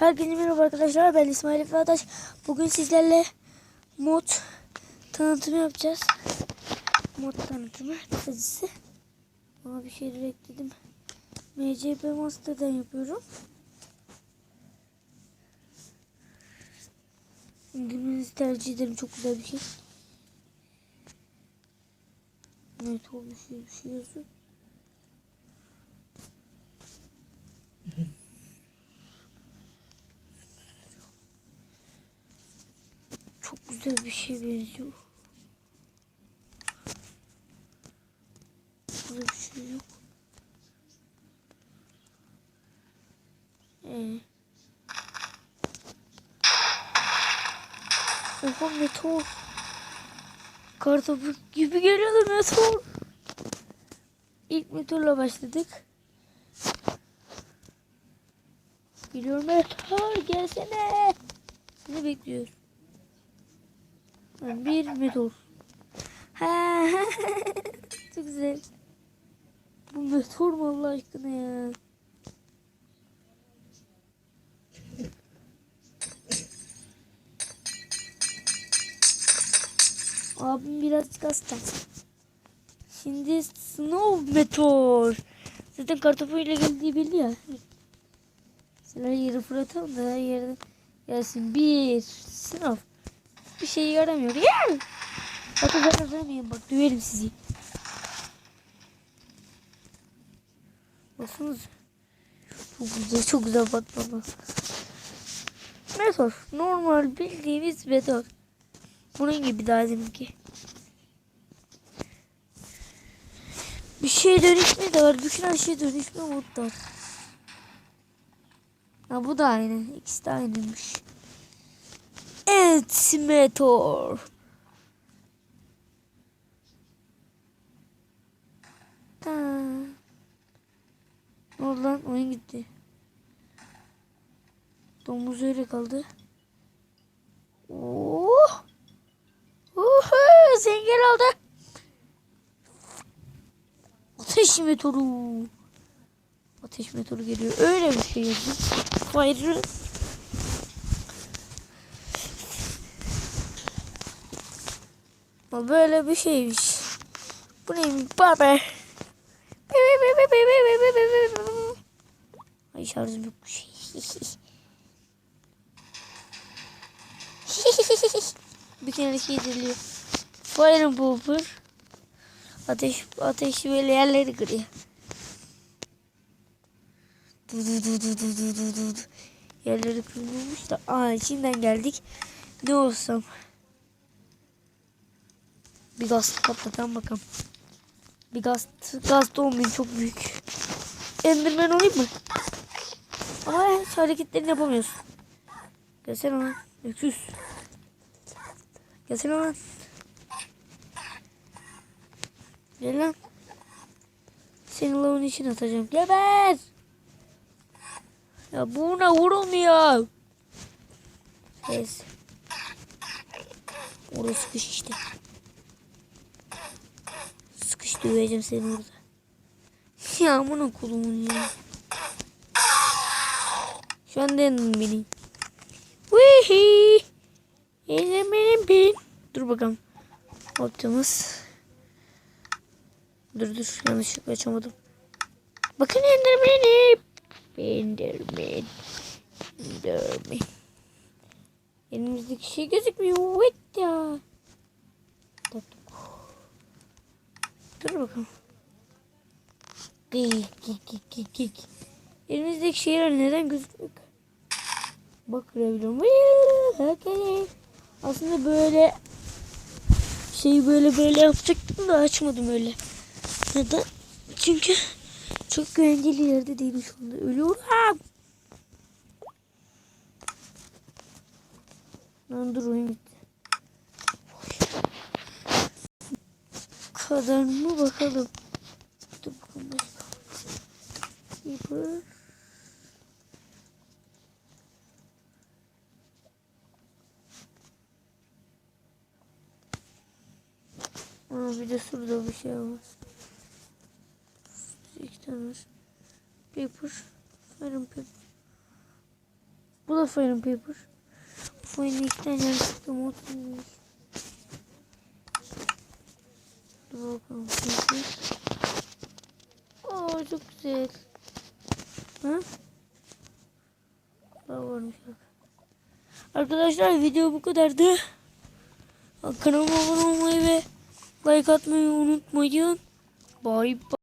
Herkese merhaba arkadaşlar. Ben İsmail Efe. Bugün sizlerle mod tanıtımı yapacağız. Mod tanıtımı kısacası. Ama bir şeyler ekledim. MCP Master'dan yapıyorum. İngilizce tercih ederim. Çok güzel bir şey. Evet o bir şey, bir şey yazıyor. Güzel bir şey benziyor. Burada bir şey yok. Ee. Oha meteor. Kartopu gibi geliyordu meteor. İlk meteorla başladık. Geliyor meteor gelsene. Seni bekliyoruz. Bir meteor. Ha, çok güzel. Bu meteor mu Allah aşkına ya? Abim birazcık hasta. Şimdi Snow Meteor. Zaten kartopuyla geldiği belli ya. Mesela yeri fırlatalım da yerden gelsin. Bir sınav. Bir şey yaramıyor. Gel. Bakın zaten vermeyin bak döverim sizi. Baksanız. Çok güzel çok güzel patladı. Meteor. Normal bildiğimiz meteor. Bunun gibi daha deminki. Bir şey dönüşme de var. Bütün her şey dönüşme modda. Ha bu da aynı. İkisi de aynıymış. Evet meteor. Ta. Ne oldu lan? Oyun gitti. Domuz öyle kaldı. Oh! Uhu, zengin oldu. Ateş meteoru. Ateş meteoru geliyor. Öyle bir şey yazıyor. Fire. Ama böyle bir şeymiş. Bu neymiş baba? Ay şarjım yok bir şey. bir kere şey ediliyor. Fire Booper. Ateş, ateşi böyle yerleri kırıyor. Du du du du du du du du. Yerleri kırılmış da. Aa içinden geldik. Ne olsam. Bir gaz patlatan bakalım. Bir gaz, gaz da olmayayım çok büyük. Enderman olayım mı? Ama hiç hareketlerini yapamıyorsun. Gelsene lan. Öküz. Gelsene lan. Gel lan. Seni lavın için atacağım. Geber. Ya buna vurulmuyor. Neyse. Orada sıkış işte. Döveceğim seni orada. Ya amına kulumun ya. Şu anda yandım beni. Wihi. benim bin. Dur bakalım. Optimus. Dur dur yanlışlıkla açamadım. Bakın Enderman'im. Enderman. Enderman. Elimizdeki şey gözükmüyor. Evet ya. Dur, dur bakalım. Gık gık gık. Elimizdeki şeyler neden gözükmüyor? Bak görebiliyorum. Okay. Aslında böyle şeyi böyle böyle yapacaktım da açmadım öyle. Neden? Çünkü çok güvenceli yerde değilim şu anda. Ölüyorum. Lan dur oyun bitti. Kadar mı bakalım. Dur bakalım başka. Keeper. Aa, bir de şurada bir şey var. İki tane. Paper. Iron paper. Bu da Fire and Paper. Bu oyunda iki tane yanlışlıkla bulmuş. Dur bakalım. Oo çok güzel. Ha? Daha. Arkadaşlar video bu kadardı. Kanalıma abone olmayı ve like atmayı unutmayın. Bye bye.